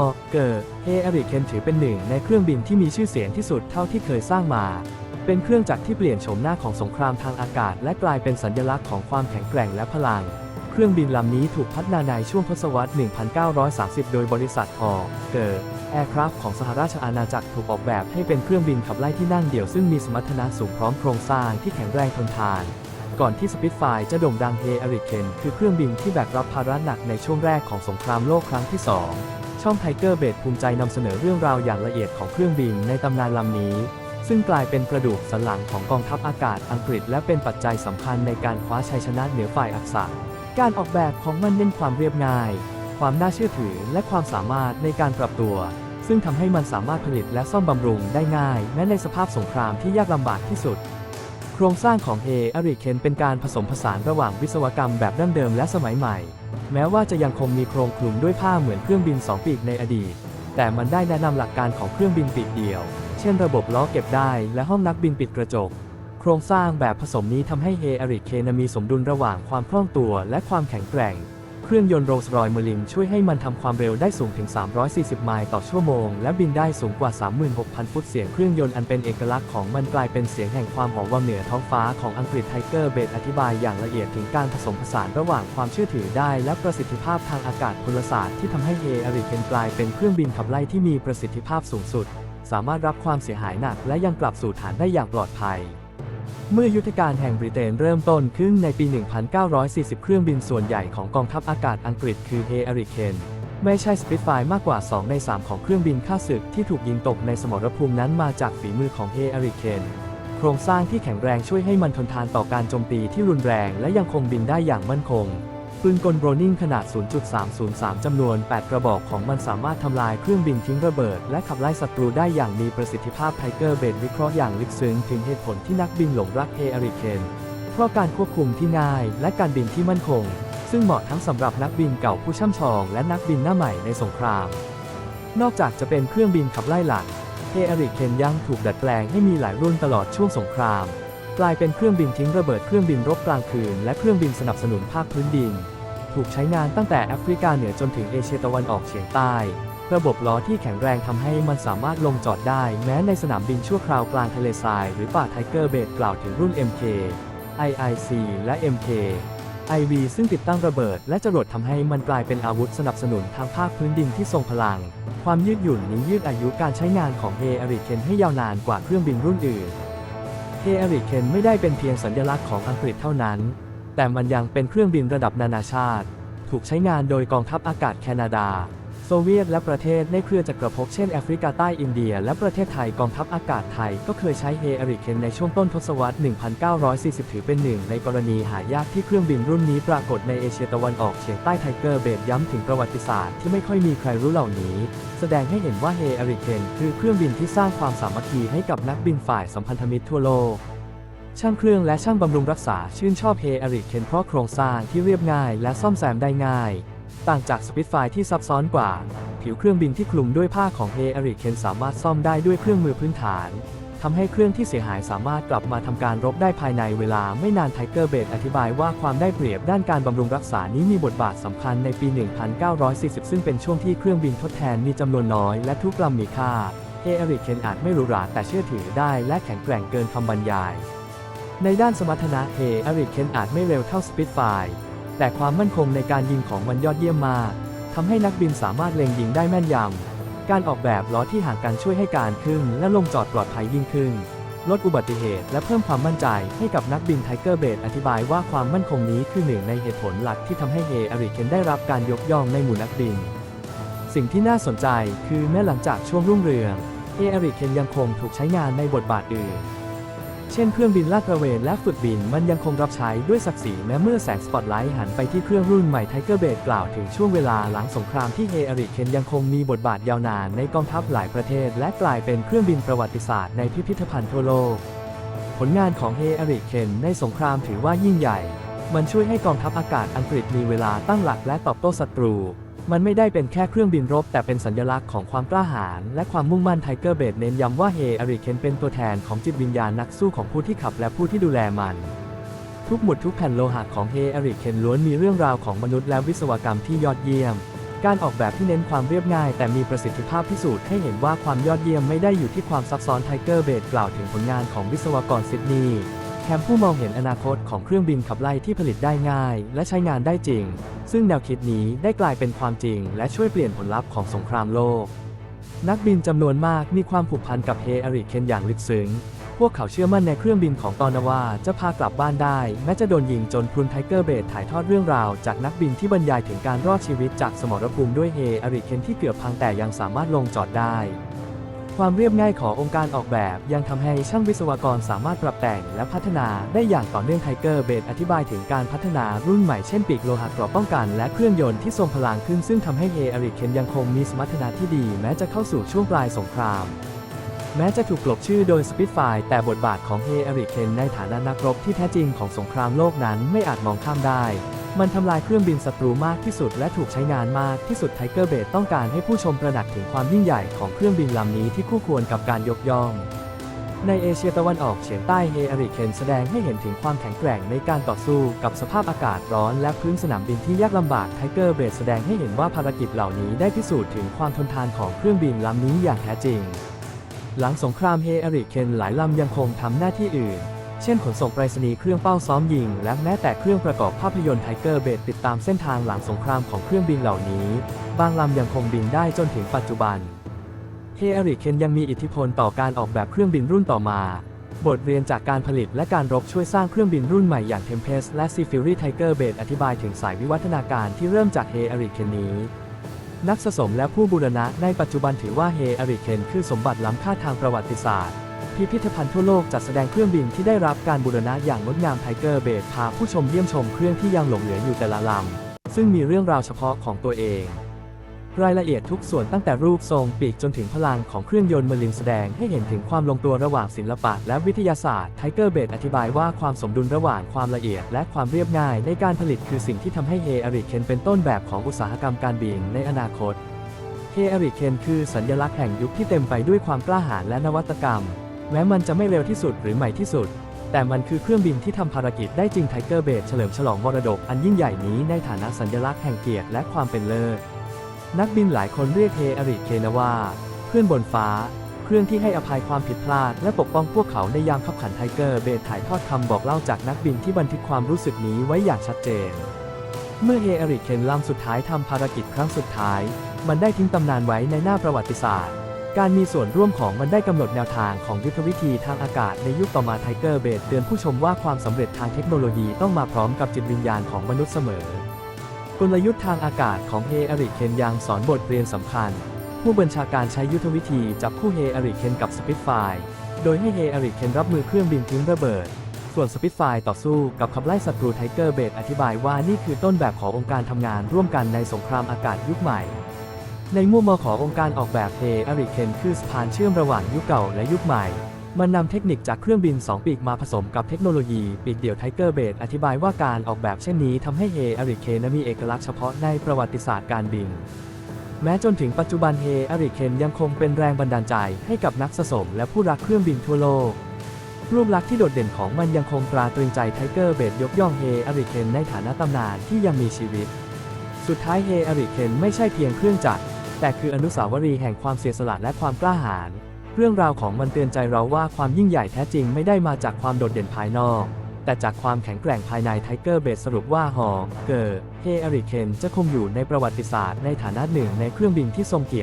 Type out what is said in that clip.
อเกอร์เฮอริเคนถือเป็นหนึ่งในเครื่องบินที่มีชื่อเสียงที่สุดเท่าที่เคยสร้างมา เป็นเครื่องจักรที่เปลี่ยนโฉมหน้าของสงครามทางอากาศ และกลายเป็นสัญลักษณ์ของความแข็งแกร่งและพลัง เครื่องบินลำนี้ถูกพัฒนาในช่วงทศวรรษ 1930 โดยบริษัทออเกอร์แอร์คราฟของสหราชอาณาจักรถูกออกแบบให้เป็นเครื่องบินขับไล่ที่นั่งเดี่ยวซึ่งมีสมรรถนะสูงพร้อมโครงสร้างที่แข็งแรงทนทานก่อนที่สปิตไฟจะโด่งดังเฮอริเคนคือเครื่องบินที่แบกรับภาระหนักในช่วงแรกของสงครามโลกครั้งที่2 ช่องไทเกอร์เบดภูมิใจนำเสนอเรื่องราวอย่างละเอียดของเครื่องบินในตำนานลำนี้ ซึ่งกลายเป็นกระดูกสันหลังของกองทัพอากาศอังกฤษ และเป็นปัจจัยสำคัญในการคว้าชัยชนะเหนือฝ่ายอักษะการออกแบบของมันเน้นความเรียบง่าย ความน่าเชื่อถือและความสามารถในการปรับตัว ซึ่งทำให้มันสามารถผลิตและซ่อมบำรุงได้ง่ายแม้ในสภาพสงครามที่ยากลำบากที่สุด โครงสร้างของเฮอริเคนเป็นการผสมผสานระหว่างวิศวกรรมแบบดั้งเดิมและสมัยใหม่ แม้ว่าจะยังคงมีโครงคลุมด้วยผ้าเหมือนเครื่องบินสองปีกในอดีต แต่มันได้แนะนำหลักการของเครื่องบินปีกเดียว เช่นระบบล้อเก็บได้และห้องนักบินปิดกระจก โครงสร้างแบบผสมนี้ทำให้เฮอริเคนมีสมดุลระหว่างความคล่องตัวและความแข็งแกร่ง เครื่องยนต์โรลส์รอยเมลินช่วยให้มันทำความเร็วได้สูงถึง 340 ไมล์ต่อชั่วโมง และบินได้สูงกว่า 36,000 ฟุตเสียงเครื่องยนต์อันเป็นเอกลักษณ์ของมันกลายเป็นเสียงแห่งความหอมวังเหนือท้องฟ้าของอังกฤษไทเกอร์เบดอธิบายอย่างละเอียดถึงการผสมผสานระหว่างความเชื่อถือได้และประสิทธิภาพทางอากาศพลศาสตร์ที่ทำให้เฮอริเคนกลายเป็นเครื่องบินขับไล่ที่มีประสิทธิภาพสูงสุด สามารถรับความเสียหายหนักและยังกลับสู่ฐานได้อย่างปลอดภัย เมื่อยุทธการแห่งบริเตนเริ่มต้นขึ้นในปี 1940 เครื่องบินส่วนใหญ่ของกองทัพอากาศอังกฤษคือเฮอริเคนไม่ใช่สปิทไฟมากกว่า 2 ใน 3 ของเครื่องบินข้าศึกที่ถูกยิงตกในสมรภูมินั้นมาจากฝีมือของเฮอริเคนโครงสร้างที่แข็งแรงช่วยให้มันทนทานต่อการโจมตีที่รุนแรงและยังคงบินได้อย่างมั่นคง ปืนกลโบรนิงขนาด 0.303 จำนวน 8 กระบอกของมันสามารถทำลายเครื่องบินทิ้งระเบิด และขับไล่ศัตรูได้อย่างมีประสิทธิภาพไทเกอร์เบดวิเคราะห์อย่างลึกซึ้งถึงเหตุผลที่นักบินหลงรักเฮอริเคนเพราะการควบคุมที่ง่าย และการบินที่มั่นคง ซึ่งเหมาะทั้งสำหรับนักบินเก่าผู้ช่ำชอง และนักบินหน้าใหม่ในสงคราม นอกจากจะเป็นเครื่องบินขับไล่หลักเฮอริเคนยังถูกดัดแปลงให้มีหลายรุ่นตลอดช่วงสงครามกลายเป็นเครื่องบินทิ้งระเบิดเครื่องบินรบกลางคืน และเครื่องบินสนับสนุนภาคพื้นดิน ถูกใช้งานตั้งแต่แอฟริกาเหนือจนถึงเอเชียตะวันออกเฉียงใต้ ระบบล้อที่แข็งแรงทำให้มันสามารถลงจอดได้แม้ในสนามบินชั่วคราวกลางทะเลทรายหรือป่าไทเกอร์เบดกล่าวถึงรุ่น MK IIC และ MK IV ซึ่งติดตั้งระเบิดและจรวดทำให้มันกลายเป็นอาวุธสนับสนุนทางภาคพื้นดินที่ทรงพลัง ความยืดหยุ่นนี้ยืดอายุการใช้งานของเฮอริเคนให้ยาวนานกว่าเครื่องบินรุ่นอื่นเฮอริเคนไม่ได้เป็นเพียงสัญลักษณ์ของอังกฤษเท่านั้น แต่มันยังเป็นเครื่องบินระดับนานาชาติ ถูกใช้งานโดยกองทัพอากาศแคนาดา โซเวียตและประเทศในเครือจักรภพเช่นแอฟริกาใต้อินเดีย และประเทศไทยกองทัพอากาศไทยก็เคยใช้เฮอริเคนในช่วงต้นทศวรรษ 1940 ถือเป็นหนึ่งในกรณีหายากที่เครื่องบินรุ่นนี้ปรากฏในเอเชียตะวันออกเฉียงใต้ไทเกอร์เบดย้ำถึงประวัติศาสตร์ที่ไม่ค่อยมีใครรู้เหล่านี้ แสดงให้เห็นว่าเฮอริเคนคือเครื่องบินที่สร้างความสามัคคีให้กับนักบินฝ่ายสัมพันธมิตรทั่วโลก ช่างเครื่องและช่างบำรุงรักษาชื่นชอบเฮอริเคนเพราะโครงสร้างที่เรียบง่ายและซ่อมแซมได้ง่าย ต่างจากสปิตไฟที่ซับซ้อนกว่า ผิวเครื่องบินที่คลุมด้วยผ้าของเฮอริเคนสามารถซ่อมได้ด้วยเครื่องมือพื้นฐานทำให้เครื่องที่เสียหายสามารถกลับมาทำการรบได้ภายในเวลาไม่นานไทเกอร์เบดอธิบายว่าความได้เปรียบด้านการบำรุงรักษานี้มีบทบาทสำคัญในปี 1940 ซึ่งเป็นช่วงที่เครื่องบินทดแทนมีจำนวนน้อยและทุกลำมีค่าเฮอริเคนอาจไม่หรูหราแต่เชื่อถือได้และแข็งแกร่งเกินคำบรรยาย ในด้านสมรรถนะเฮอริเคนอาจไม่เร็วเท่าสปิตไฟร์แต่ความมั่นคงในการยิงของมันยอดเยี่ยมมากทำให้นักบินสามารถเล็งยิงได้แม่นยำ การออกแบบล้อที่ห่างกันช่วยให้การขึ้นและลงจอดปลอดภัยยิ่งขึ้น ลดอุบัติเหตุและเพิ่มความมั่นใจให้กับนักบินไทเกอร์เบดอธิบายว่าความมั่นคงนี้คือหนึ่งในเหตุผลหลักที่ทำให้เฮอริเคนได้รับการยกย่องในหมู่นักบิน สิ่งที่น่าสนใจคือแม้หลังจากช่วงรุ่งเรืองเฮอริเคนยังคงถูกใช้งานในบทบาทอื่น เช่นเครื่องบินลาดตระเวนและฝึกบินมันยังคงรับใช้ด้วยศักดิ์ศรีแม้เมื่อแสงสปอตไลท์หันไปที่เครื่องรุ่นใหม่ไทเกอร์เบดกล่าวถึงช่วงเวลาหลังสงครามที่เฮอริเคนยังคงมีบทบาทยาวนานในกองทัพหลายประเทศ และกลายเป็นเครื่องบินประวัติศาสตร์ในพิพิธภัณฑ์ทั่วโลก ผลงานของเฮอริเคนในสงครามถือว่ายิ่งใหญ่ มันช่วยให้กองทัพอากาศอังกฤษมีเวลาตั้งหลักและตอบโต้ศัตรู มันไม่ได้เป็นแค่เครื่องบินรบ แต่เป็นสัญลักษณ์ของความกล้าหาญและความมุ่งมั่นไทเกอร์เบดเน้นย้ำว่าเฮอริเคนเป็นตัวแทนของจิตวิญญาณนักสู้ของผู้ที่ขับและผู้ที่ดูแลมัน ทุกหมุดทุกแผ่นโลหะของเฮอริเคนล้วนมีเรื่องราวของมนุษย์และวิศวกรรมที่ยอดเยี่ยม การออกแบบที่เน้นความเรียบง่าย แต่มีประสิทธิภาพพิสูจน์ให้เห็นว่าความยอดเยี่ยมไม่ได้อยู่ที่ความซับซ้อนไทเกอร์เบดกล่าวถึงผลงานของวิศวกรซิดนีย์แคมผู้มองเห็นอนาคตของเครื่องบินขับไล่ที่ผลิตได้ง่าย และใช้งานได้จริง ซึ่งแนวคิดนี้ได้กลายเป็นความจริง และช่วยเปลี่ยนผลลัพธ์ของสงครามโลก นักบินจำนวนมากมีความผูกพันกับเฮอาริเคนอย่างลึกซึ้ง พวกเขาเชื่อมั่นในเครื่องบินของตอนนาวาจะพากลับบ้านได้ แม้จะโดนยิงจนพลุนไทเกอร์เบดถ่ายทอดเรื่องราว จากนักบินที่บรรยายถึงการรอดชีวิตจากสมรภูมิด้วยเฮอาริเคนที่เกือบพังแต่ยังสามารถลงจอดได้ ความเรียบง่ายขององค์การออกแบบ ยังทำให้ช่างวิศวกรสามารถปรับแต่งและพัฒนาได้อย่างต่อเนื่องไทเกอร์เบดอธิบายถึงการพัฒนารุ่นใหม่เช่นปีกโลหะกราะป้องกันและเครื่องยนต์ที่ทรงพลังขึ้นซึ่งทำให้เฮอาริเคนยังคงมีสมรรถนะที่ดี แม้จะเข้าสู่ช่วงปลายสงครามแม้จะถูกกลบชื่อโดยสปิดไฟแต่บทบาทของเฮอาริเคนในฐานะนักรบที่แท้จริงของสงครามโลกนั้นไม่อาจมองข้ามได้ มันทำลายเครื่องบินศัตรูมากที่สุดและถูกใช้งานมากที่สุดไทเกอร์เบดต้องการให้ผู้ชมตระหนักถึงความยิ่งใหญ่ของเครื่องบินลำนี้ที่คู่ควรกับการยกย่อง ในเอเชียตะวันออกเฉียงใต้เฮอาริเคนแสดงให้เห็นถึงความแข็งแกร่งในการต่อสู้กับสภาพอากาศร้อนและพื้นสนามบินที่ยากลำบากไทเกอร์เบดแสดงให้เห็นว่าภารกิจเหล่านี้ได้พิสูจน์ถึงความทนทานของเครื่องบินลำนี้อย่างแท้จริง หลังสงครามเฮอาริเคนหลายลำยังคงทำหน้าที่อื่น เช่นขนส่งไปรษณีย์เครื่องเป้าซ้อมยิง และแม้แต่เครื่องประกอบภาพยนตร์ไทเกอร์เบดติดตามเส้นทางหลังสงครามของเครื่องบินเหล่านี้ บางลำยังคงบินได้จนถึงปัจจุบันเฮอริเคนยังมีอิทธิพลต่อการออกแบบเครื่องบินรุ่นต่อมา บทเรียนจากการผลิตและการรบช่วยสร้างเครื่องบินรุ่นใหม่อย่าง Tempest และ Sea Fury Tiger b a d อธิบายถึงสายวิวัฒนาการที่เริ่มจากเฮอริเคนนี้ นักสะสมและผู้บูรณะในปัจจุบันถือว่าเฮอริเคนคือสมบัติล้ำค่าทางประวัติศาสตร์ พิพิธภัณฑ์ทั่วโลกจัดแสดงเครื่องบินที่ได้รับการบูรณะอย่างงดงามไทเกอร์เบดพาผู้ชมเยี่ยมชมเครื่องที่ยังหลงเหลืออยู่แต่ละลำ ซึ่งมีเรื่องราวเฉพาะของตัวเอง รายละเอียดทุกส่วนตั้งแต่รูปทรงปีกจนถึงพลังของเครื่องยนต์เมอลินแสดงให้เห็นถึงความลงตัวระหว่างศิลปะและวิทยาศาสตร์ไทเกอร์เบดอธิบายว่าความสมดุลระหว่างความละเอียดและความเรียบง่ายในการผลิตคือสิ่งที่ทำให้เฮอาริเคนเป็นต้นแบบของอุตสาหกรรมการบินในอนาคตเฮอาริเคนคือสัญลักษณ์แห่งยุคที่เต็มไปด้วยความกล้าหาญและนวัตกรรม แม้มันจะไม่เร็วที่สุดหรือใหม่ที่สุด แต่มันคือเครื่องบินที่ทำภารกิจได้จริงไทเกอร์เบดเฉลิมฉลองมรดกอันยิ่งใหญ่นี้ในฐานะสัญลักษณ์แห่งเกียรติและความเป็นเลิศนักบินหลายคนเรียกเฮอริเคนว่า เพื่อนบนฟ้า เครื่องที่ให้อภัยความผิดพลาด และปกป้องพวกเขาในยามขับขันไทเกอร์เบดถ่ายทอดคำบอกเล่าจากนักบินที่บันทึกความรู้สึกนี้ไว้อย่างชัดเจน เมื่อเฮอริเคนลำสุดท้ายทำภารกิจครั้งสุดท้าย มันได้ทิ้งตำนานไว้ในหน้าประวัติศาสตร์ การมีส่วนร่วมของมันได้กำหนดแนวทางของยุทธวิธีทางอากาศในยุคต่อมาไทเกอร์เบดเตือนผู้ชมว่าความสำเร็จทางเทคโนโลยีต้องมาพร้อมกับจิตวิญญาณของมนุษย์เสมอ กลยุทธ์ทางอากาศของเฮอริเคนยังสอนบทเรียนสำคัญ ผู้บัญชาการใช้ยุทธวิธีจับคู่เฮอริเคนกับสปิตไฟโดยให้เฮอริเคนรับมือเครื่องบินทิ้งระเบิด ส่วนสปิตไฟต่อสู้กับขับไล่ศัตรูไทเกอร์เบดอธิบายว่านี่คือต้นแบบขององค์การทำงานร่วมกันในสงครามอากาศยุคใหม่ ในมุมมองขององค์การออกแบบเฮอริเคนคือสะพานเชื่อมระหว่างยุคเก่าและยุคใหม่ มันนำเทคนิคจากเครื่องบิน 2 ปีกมาผสมกับเทคโนโลยีปีกเดี่ยวไทเกอร์เบดอธิบายว่าการออกแบบเช่นนี้ทำให้เฮอริเคนมีเอกลักษณ์เฉพาะในประวัติศาสตร์การบิน แม้จนถึงปัจจุบันเฮอาริเคนยังคงเป็นแรงบันดาลใจให้กับนักสะสมและผู้รักเครื่องบินทั่วโลกรูปลักษณ์ที่โดดเด่นของมันยังคงตราตรึงใจไทเกอร์เบดยกย่องเฮอาริเคนในฐานะตำนานที่ยังมีชีวิต สุดท้ายเฮอาริเคนไม่ใช่เพียงเครื่องจักร แต่คืออนุสาวรีย์แห่งความเสียสละและความกล้าหาญ เรื่องราวของมันเตือนใจเราว่าความยิ่งใหญ่แท้จริงไม่ได้มาจากความโดดเด่นภายนอก แต่จากความแข็งแกร่งภายในไทเกอร์เบสสรุปว่าฮอเกอร์เฮอริเคนจะคงอยู่ในประวัติศาสตร์ในฐานะหนึ่งในเครื่องบินที่ทรงเกียรติ